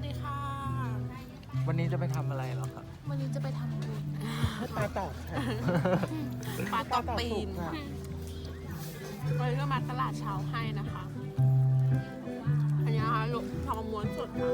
สดีค่ะ วันนี้จะไปทำอะไรเหรอครับ วันนี้จะไปทำบุญปลาตอกค่ะปลาตอกตีนค่ะวันนี้ก็มาตลาดเช้าให้นะคะ อันนี้นะคะลูกทองม้วนสดมา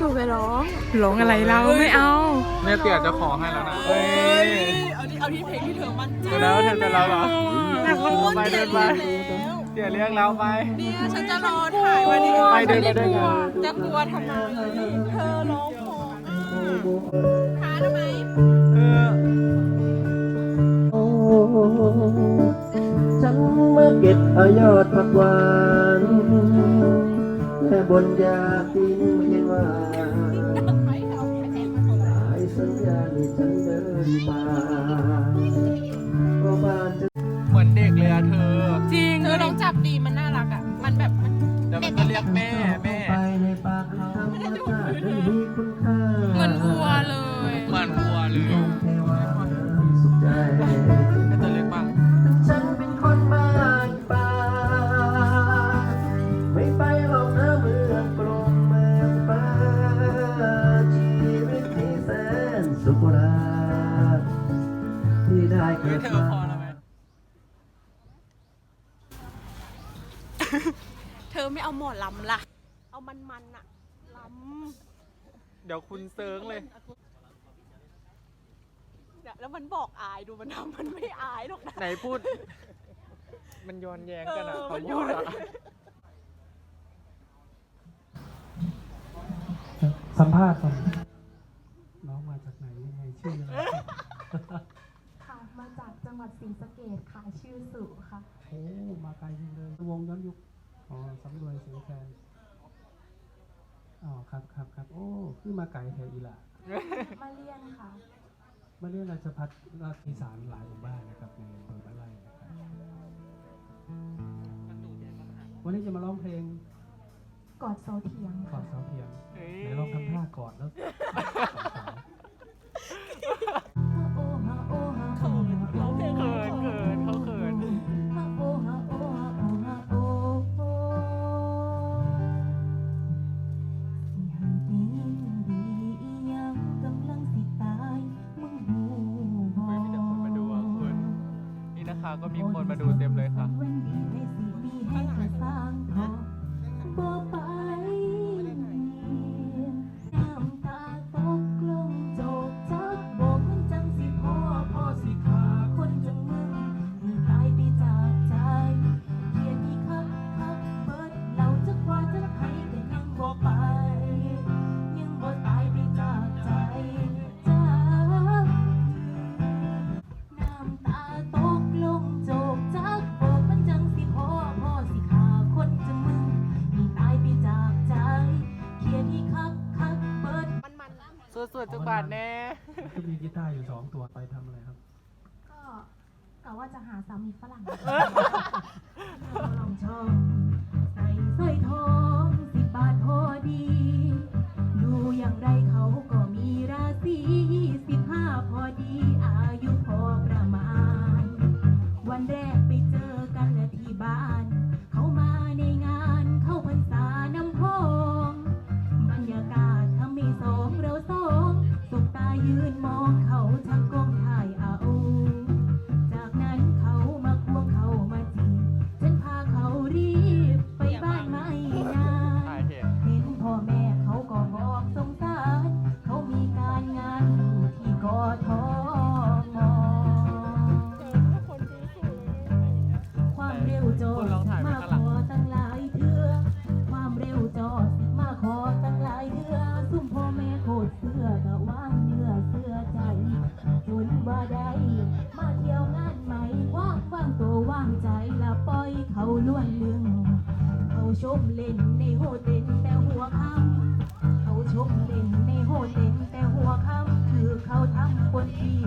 สู่ไปร้องร้องอะไรเราไม่เอาเนี่ยเตี่ยจะขอให้แล้วนะเฮ้ยเอาที่เอาที่เพลงที่เธอมั่นใจเดี๋ยวแล้วเธอเป็นเราเหรอไปเดินไปแล้วเตี่ยเรียกเราไปเนี่ยฉันจะรอถ่ายวันนี้ไปเดินไปด้วยกันจะกลัวทำไมเธอร้องเพอหาทำไมเออฉันเมื่อเก็บเอายอดผักหวาน และบนยาปีนเย็นว่าสายสัญญาณที่ฉันเดินมาก็บ้านจะเหมือนเด็กเลยอะเธอ จริงเธอลองจับดีมัน เธอไม่เอาหมอลำล่ะ เอามันมันๆอะลเดี๋ยวคุณเซิร์งเลยำเนี่ยแล้วมันบอกอายดูมันทำมันไม่อายหรอกนะไหนพูด มันย้อนแย้งกันอะเออเขามันพูดอะสัมภาษณ์ก่อนน้องมาจากไหนยังไงชื่ออะไรค่ะมาจากจังหวัดศรีสะเกษค่ะ ชื่อสุค่ะ โอ้มาไกลจริงเลยวงย้อนยุค อ๋อสำรวยเสียงแคนอ๋อครับครับครับโอ้คือมาไกลแถวอีหละมาเรียนค่ะ มาเรียนราชพัฒราชอีสานหลายหมู่บ้านนะครับในอำเภอบ้านไร่นะครับวันนี้จะมาร้องเพลงกอดเสาเทียงกอค่ะดเสาเทียมเฮ้ยไหนลองทำท่ากอดแล้ว มีคนมาดูเต็มเลย สวดๆจังหวัดแน่ๆก็มีกีตาร์อยู่สองตัวไปทำอะไรครับ ก็กะว่าจะหาสามีฝรั่งลองชอบใส่สร้อยทองสิบบาทพอดีดู เต็นแต่หัวค่ำคือเขาทำคนที่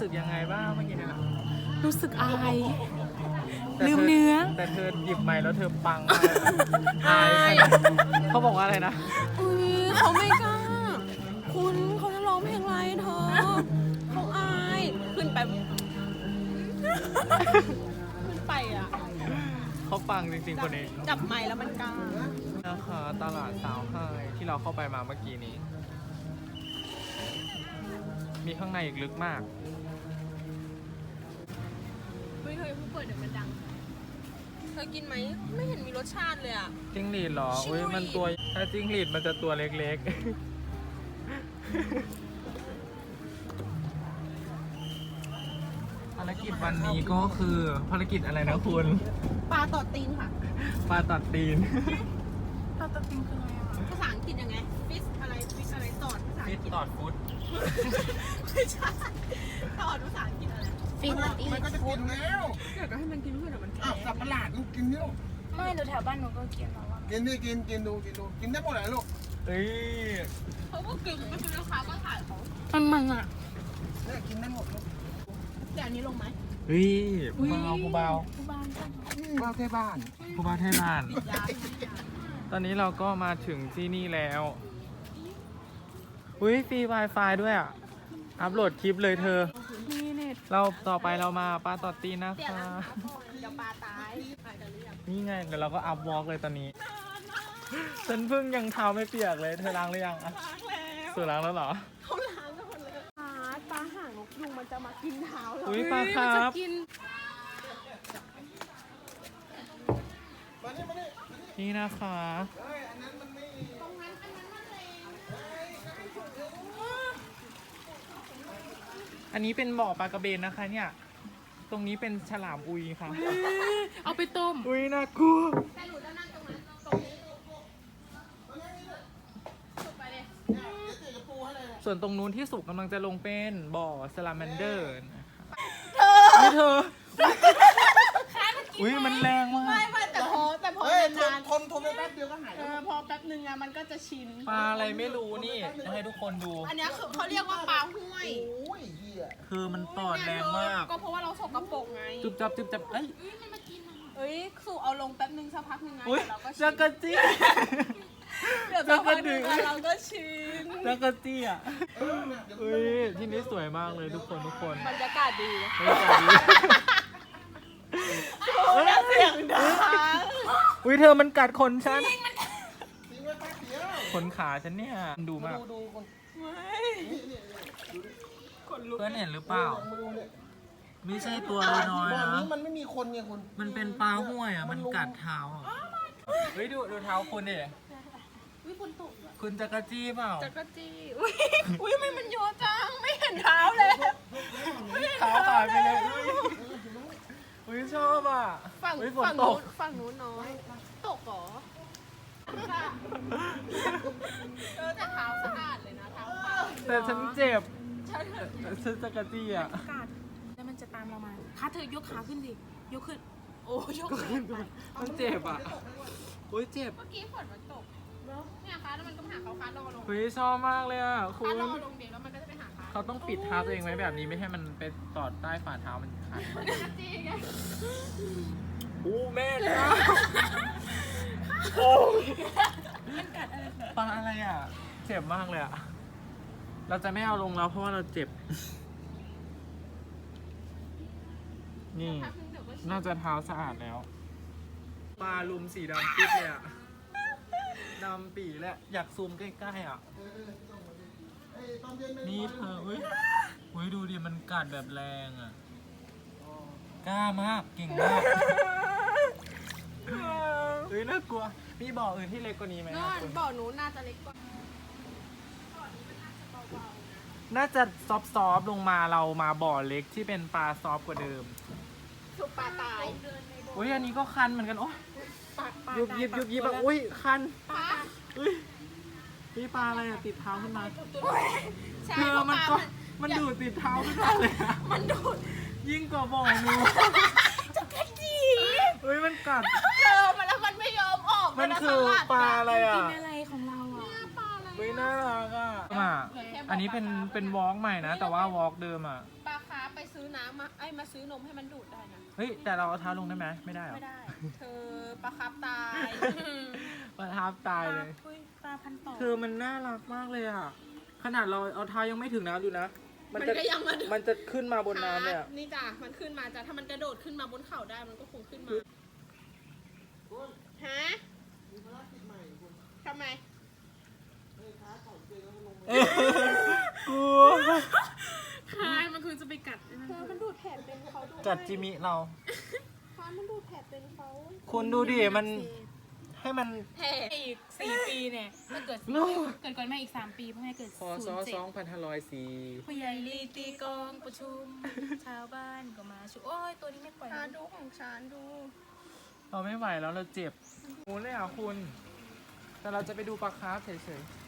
สึกยังไงบ้างเมื่อกี้เนี่ยรู้สึกอาย แต่ลืมธเนื้อ แต่เธอหยิบไม้แล้วเธอปังมากอายเขาบอกว่าอะไรนะ อุ้ยเขาไม่กล้า คุณเขาจะร้องเพลงอะไรเธอเขาอายขึ้นไป ขึ้นไปอะ เขาปังจริงๆคนนี้จับไม้แล้วมันกล้า นะคะตลาดสาวไฮที่เราเข้าไปมาเมื่อกี้นี้ มีข้างในอีกลึกมาก เฮ้ยเฮ้ยเพิ่งเปิดเดี๋ยวมันดัง เธอกินไหม ไม่เห็นมีรสชาติเลยอะ จิ้งหรีดเหรอจิ้งหรีด อุ้ยมันตัว ถ้าจิ้งหรีดมันจะตัวเล็กๆ ภารกิจวันนี้ก็คือภารกิจอะไรนะคุณ ปลาต่อตีนค่ะ ปลาตัดตีน ปลาต่อตีนคืออะไรอะภาษาอังกฤษยังไง ฟิชอะไร ฟิชอะไรตอดภาษาอัฟิงตกฤษตอดฟุต ไม่ใช่ตอดภาษาอังกฤษอะไรฟินอีมันก็จะกินแล้วเดี๋ยวก็ให้มันกินเพื่อนเดี๋ยวมันแพ้อ้าวสับประหลาดลูกกินนี่ลูกไม่หนูแถวบ้านหนูก็กินแล้วอะกินนี่กินกินดูกินดูกินได้หมดเลยลูกเอ้ยเขาก็กินก็คือลูกค้าก็ถ่ายเขามันมันอะเนี่ยกินได้หมดลูกเดี๋ยวอันนี้ลงไหมเฮ้ยผู้เบาผู้เบาว่าแค่บ้านผู้เบาไทยบ้านตอนนี้เราก็มาถึงที่นี่แล้วอุ้ยฟรี Wi-Fi ด้วยอะ อัพโหลดคลิปเลยเธอ นี่เน็ตเราต่อไปเรามาปลาตอดตีนนะเดี๋ยวคะนะคะ เดี๋ยวปลาตายตายกันหรือยังนี่ไงเดี๋ยวเราก็อัพวอล์กเลยตอนนี้ ฉันเพิ่งยังเท้าไม่เปียกเลย เธอล้างหรือยังอะล้างแล้วสื่อล้างแล้วเหรอ เขาล้างกันหมดเลยปลาปลาห่างนกยุงมันจะมากินเท้าเราอุ้ยปลาครับกินนี่นะคะ อันนี้เป็นบ่อปลากระเบนนะคะเนี่ย ตรงนี้เป็นฉลามอุยค่ะ เอาไปต้ม อุ้ยน่ากลัวแต่หนูจะนั่งตรงนั้นตรงนี้สุดไปเลยส่วนตรงนู้นที่สุกกำลังจะลงเป็นบ่อสลาแมนเดอร์นะคะนี่เธอ อุ้ยมันแรงมาไม่ก เฮ้ยทนานนทนทนไปแป๊บเดียวก็หายๆเอแล้ว อพอแป๊บนึงอะมันก็จะชิน ปลาอะไรไม่รู้นี่จะให้ทุกคนดู อันเนี้ยคือเขาเรียกว่าปลาห้วยโอ้ยเหี้ยคือมันตอดแรงมาก ก็เพราะว่าเราสกปรกไงจุบจับจุบจับเอ้ยเอ้ยสู่เอาลงแป๊บนึงสักพักนึงนะอุ้ยเดี๋ยวเราก็ชิจันกรจี้ เดี๋ยวสักพักนึงอะเราก็ชินจักรจี้อะอุ้ยที่นี้สวยมากเลยทุกคนทุกคนบรรยากาศดีนะบรรยากาศดีโอ้ย เสียงดังอุ้ยเธอมันกัดขนฉันทิ้งไว้แป๊บเดียวขนขาฉันเนี่ยดูมากดูดูคนเพื่อนเห็นหรือเปล่า มือเนี่ยไม่ใช่ตัวน้อยบ่อๆนี้นะมันไม่มีคนไงคุณมันเป็นปลาห้วยอะมันกัดเท้าอะเฮ้ยดูดูเท้าคุณดิคุณจักรจี้เปล่าจักรจี้อุ้ยอุ้ยทำไมมันโยจัง ไม่เห็นเท้าเลยไม่เห็นเท้าเท้าหายไปเลยอุ้ยอุ้ย ชอบอะฝั่งอุ้ยฝนฝั่งตนู้กนฝั่งนู้นน้อย ตกเหรอเออแต่เท้าสะอาดเลยนะเท้าขาวแต่ฉันเจ็บใช่เถอะฉันจักรจี้อะกัดแล้วมันจะตามเรามาขาเธอยกขาขึ้นดิ ยกขึ้น โอ้ยกขามันเจ็บอะอุ้ยเจ็บเมื่อกี้ฝนมันตกเนี่ยคะแล้วมันก็หาเขาคัดรอลงเฮ้ยชอบมากเลยอะคุคัดณ รอลงเดี๋ยวแล้ว เขาต้องปิดเท้าตัวเองไว้แบบนี้ไม่ให้มันไปตอดใต้ฝ่าเท้ามันขาดจีไงอู้แม่เลยนะโอ้ปลาอะไรอะ เจ็บมากเลยอะ เราจะไม่เอาลงแล้วเพราะว่าเราเจ็บ นี่ น่าจะเท้าสะอาดแล้ว ปลาลุมสีดำปิ๊ดเลยอะดำปีแหละ อยากซูมใกล้ๆอะ นี่เธอเฮ้ยเฮ้ยดูดิมันกัดแบบแรงอะกล้ามากเก่งมากเฮ้ยน่ากลัว มีบ่ออื่นที่เล็กกว่านี้ไหมนอะอนคุณบ่อนู้นน่าจะเล็กกว่าน่าจะซอฟต์ๆลงมาเรามาบ่อเล็กที่เป็นปลาซอฟต์กว่าเดิมสุกปลาตายอุ้ยอันนี้ก็คันเหมือนกันโอ้ยปากปากยุบยิบยุบยิบแบบอุ้ยคันปลาอุ้ย นี่ปลาอะไรอะติดเท้าขึ้นมาใช่เธอเพราะมันปก็ลามันดูดติดเท้าขึ้นมาเลยอะมันดูดยิ่งกว่าบ่อนูจักรจี้อุ้ยมันกัด เจอมันแล้วมันไม่ยอมออกมันคือปลาอะไรกิอะนอะไรของเราอะ ปลาอะไรเฮ้ยน่ารักอะมา อันนี้เป็นเป็นวอล์กใหม่นะ แต่ว่าวอล์กเดิมอะปลาคาร์ฟไปซื้อน้ำมาไอ้ยมาซื้อนมให้มันดูดได้นะเฮ้ยแต่เราเอาเท้าลงได้ไหมไม่ได้เหรอไม่ได้ เธอประคับตายมันทับตายเลยอุ้ยปลาพันต่อ คือมันน่ารักมากเลยอะ ขนาดเราเอาเท้ายังไม่ถึงน้ำอยู่นะมันจะก็ยังมา มันจะขึ้นมาบนน้ำเลยอะนี่จ้ะมันขึ้นมาจ้ะถ้ามันกระโดดขึ้นมาบนเขาได้มันก็คงขึ้นมาฮะทำไม กลัวคายมันคือจะไปกัดเธอมันดูดแผลเป็นเขาดูกัดจิมิเราคานมันดูดแผลเป็นเขาคุณดูดิมัน ให้มันแผลอีกสี่ปีเนี่ยถ้าเกิดโน่เกิดก่อนแม่อีกสามปีพ่อแม่เกิดพอศูซอนย์เจ็สดองพันห้าร้อยสี่ผู้ใหญ่ลีตีกองประชุม ชาวบ้านก็มาชุโอ้ยตัวนี้ไม่ปล่อยชานดูของฉันดูเราไม่ไหวแล้วเราเจ็บโอ้เลยอะคุณ แต่เราจะไปดูปลาคาร์ฟเฉยๆ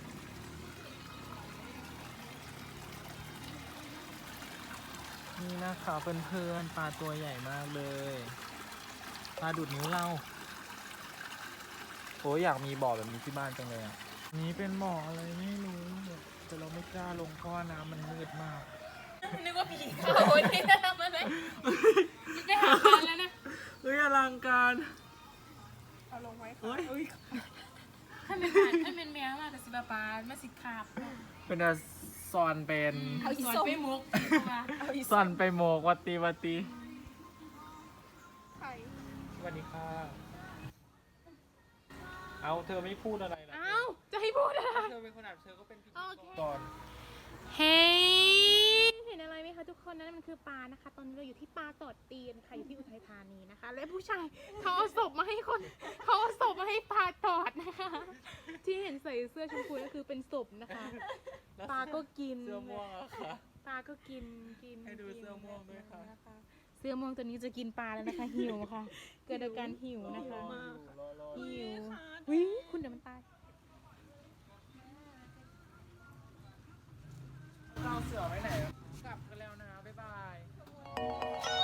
นี่นะคะเพื่อนๆปลาตัวใหญ่มากเลย ปลาดูดนิ้วเราโอ้ยอยากมีบ่อแบบนี้ที่บ้านจังเลยอะนี้เป็นบ่ออะไรไม่รู้แต่เราไม่กล้าลงเพราะว่าน้ำมันมืดมากนึกว่าผีเขาเนี่ยมาเลยไปหาทานแล้วนะเฮ้ยอลังการเอาลงไว้เฮ้ยถ้าเป็นผ่านถ้าเป็นแมวมาแต่สิบาปามาสิขาบเป็นอะ ซอนเป็นเอาอีสอนไปมุกมาซอนไปโมกวัตตีวัตตีไข่สวัสดีค่ะ เอาเธอไม่พูดอะไรล่ะอ้าวจะให้พูดอะไร เธอเป็นคนอัดเธอก็เป็นพิธีโอเคกรเฮ้ยเห็นอะไรไหมคะทุกคนนั่นมันคือปลานะคะ ตอนนี้เราอยู่ที่ปลาตอดตีนค่ะอยู่ที่อุทัยธานีนะคะ และผู้ชายเขาเอาศพมาให้คนเขาเอาศพมาให้ปลาตอดนะคะ ที่เห็นใส่เสื้อชมพูก็คือเป็นศพนะคะปลาก็กิน เสื้อม่วงอะค่ะ ปลาก็กินกินให้ดูกินเสื้อม่วงด้วยค่ะเสื้อม่วงตัวนี้จะกินปลาแล้วนะคะ หิวค่ะ เกิดอาการหิวนะคะ รอรหิววิคุณเดี๋ยวมันตาย เราเสือไปไหน กลับกันแล้วนะ บ๊ายบาย